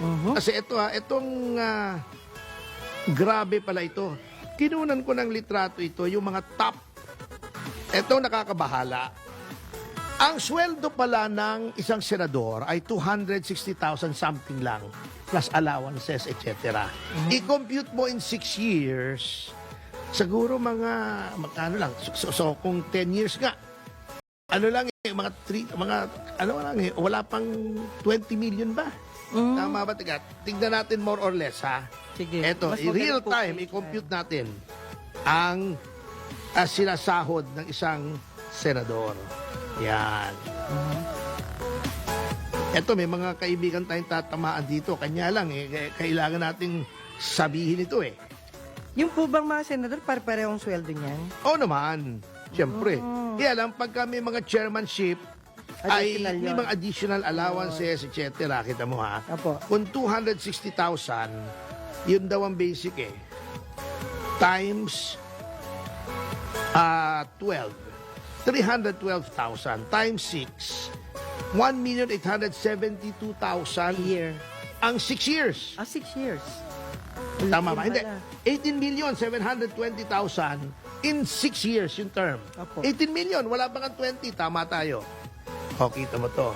Mhm. Kasi ito ha, itong ah, grabe pala ito. Kinunan ko ng litrato ito, yung mga top. Ito nakakabahala. Ang sweldo pala ng isang senador ay 260,000 something lang plus allowances, etc. I-compute mo in 6 years, siguro mga, magkano lang, so, so, so kung 10 years nga, ano lang eh, mga 3, mga, ano lang eh, wala pang 20 million ba? Mm. Tama ba? Tiga, tignan natin more or less ha. Sige. Ito, Mas real po time, i-compute natin ang ah, sinasahod ng isang senador. Yan. Ito, may mga kaibigan tayong tatamaan dito. Kanya lang, eh, eh, kailangan nating sabihin ito eh. Yung po bang mga senador, pare-parehong sweldo niyan? Oo naman. Siyempre. Oh. Kaya lang, pagka may mga chairmanship, ay Additional may yun. mga additional allowances, etc. Kita mo ha? Apo. Kung 260,000, yun daw ang basic eh. Times ah 12. 312,000 times 6. 1,872,000 A year. ang 6 years. Ah, six years. Tama ba? Hindi. pala. 18,720,000 in 6 years yung term. Apo. 18 million, wala pa nga 20. Tama tayo. O, kita mo to.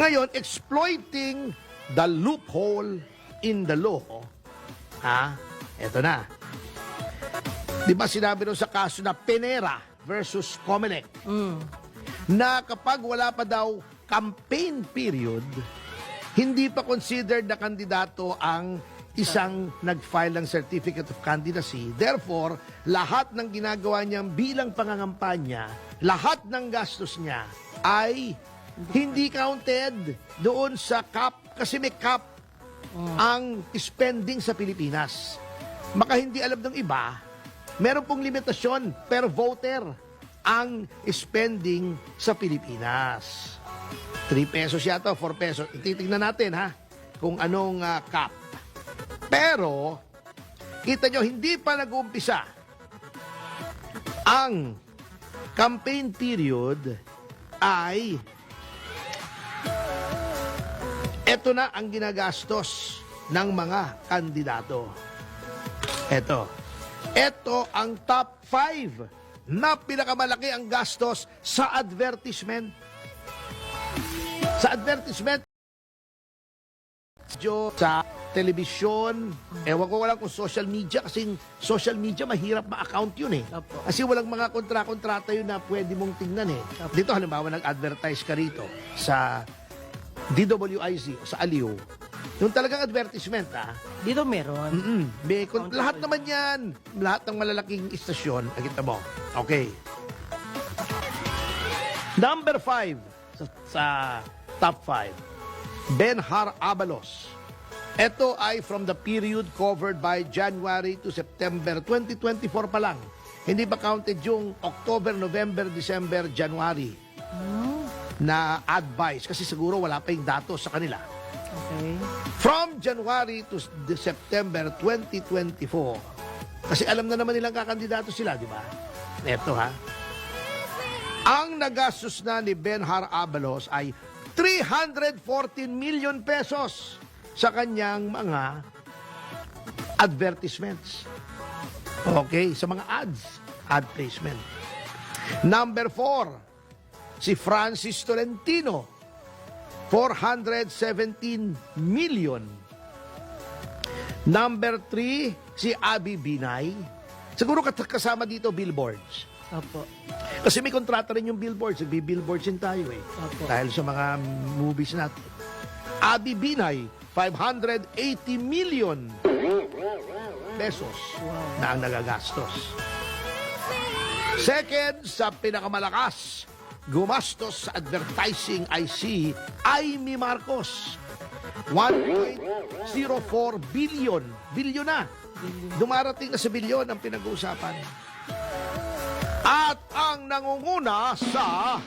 Ngayon, exploiting the loophole in the law. Ha? Eto na. Di ba sinabi nung sa kaso na Penera versus Comelec Mm. na kapag wala pa daw campaign period, hindi pa considered na kandidato ang isang nag-file ng Certificate of Candidacy. Therefore, lahat ng ginagawa niyang bilang pangangampanya, lahat ng gastos niya ay hindi counted doon sa cap kasi may cap ang spending sa Pilipinas. Maka hindi alam ng iba, meron pong limitasyon per voter ang spending sa Pilipinas. 3 pesos yata, 4 pesos. Titignan natin ha kung anong ah, cap. Pero, kita nyo, hindi pa nag-uumpisa ang campaign period ay eto na ang ginagastos ng mga kandidato. Eto. Eto ang top 5 na pinakamalaki ang gastos sa advertisement. Sa advertisement, sa telebisyon, ewan ko wala kung social media kasi social media mahirap ma-account yun eh. Opo. Kasi walang mga kontra-kontrata yun na pwede mong tingnan eh. Dito halimbawa nag-advertise ka rito sa DWIZ o sa Aliw. Yung talagang advertisement ah. Dito meron. Mm-mm. May, kon- lahat naman yan. Lahat ng malalaking istasyon. Nakita mo. Okay. Number five sa, sa top five. Benhar Abalos. Ito ay from the period covered by January to September 2024 pa lang. Hindi pa counted yung October, November, December, January na advice kasi siguro wala pa yung datos sa kanila. Okay. From January to September 2024. Kasi alam na naman nilang kakandidato sila, di ba? Neto ha. Ang nagastos na ni Benhar Abalos ay 314 million pesos sa kanyang mga advertisements. Okay, sa mga ads, ad placement. Number four, si Francis Tolentino, 417 million. Number three, si Abby Binay. Siguro kasama dito billboards. Opo. Kasi may kontrata rin yung billboards. Nagbi-billboards din tayo eh. Opo. Dahil sa mga movies natin. Abby Binay, 580 million pesos na ang nagagastos. Second, sa pinakamalakas, gumastos sa advertising ay si Amy Marcos. 1.04 billion. Billion na. Dumarating na sa billion ang pinag-uusapan. At ang nangunguna sa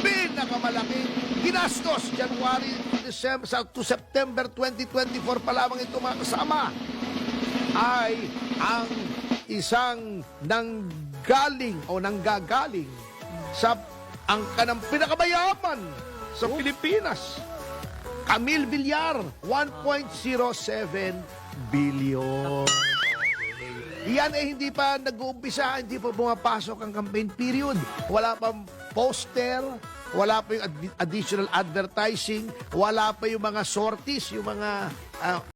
pinakamalaking ginastos January to December to September 2024 pa lamang ito mga kasama ay ang isang nanggaling o nanggagaling sa ang kanang pinakamayaman sa Pilipinas Camille Villar, 1.07 billion. Yan eh hindi pa nag-uumpisa, hindi pa pumapasok ang campaign period. Wala pang poster, wala pa yung ad- additional advertising, wala pa yung mga sorties, yung mga ah,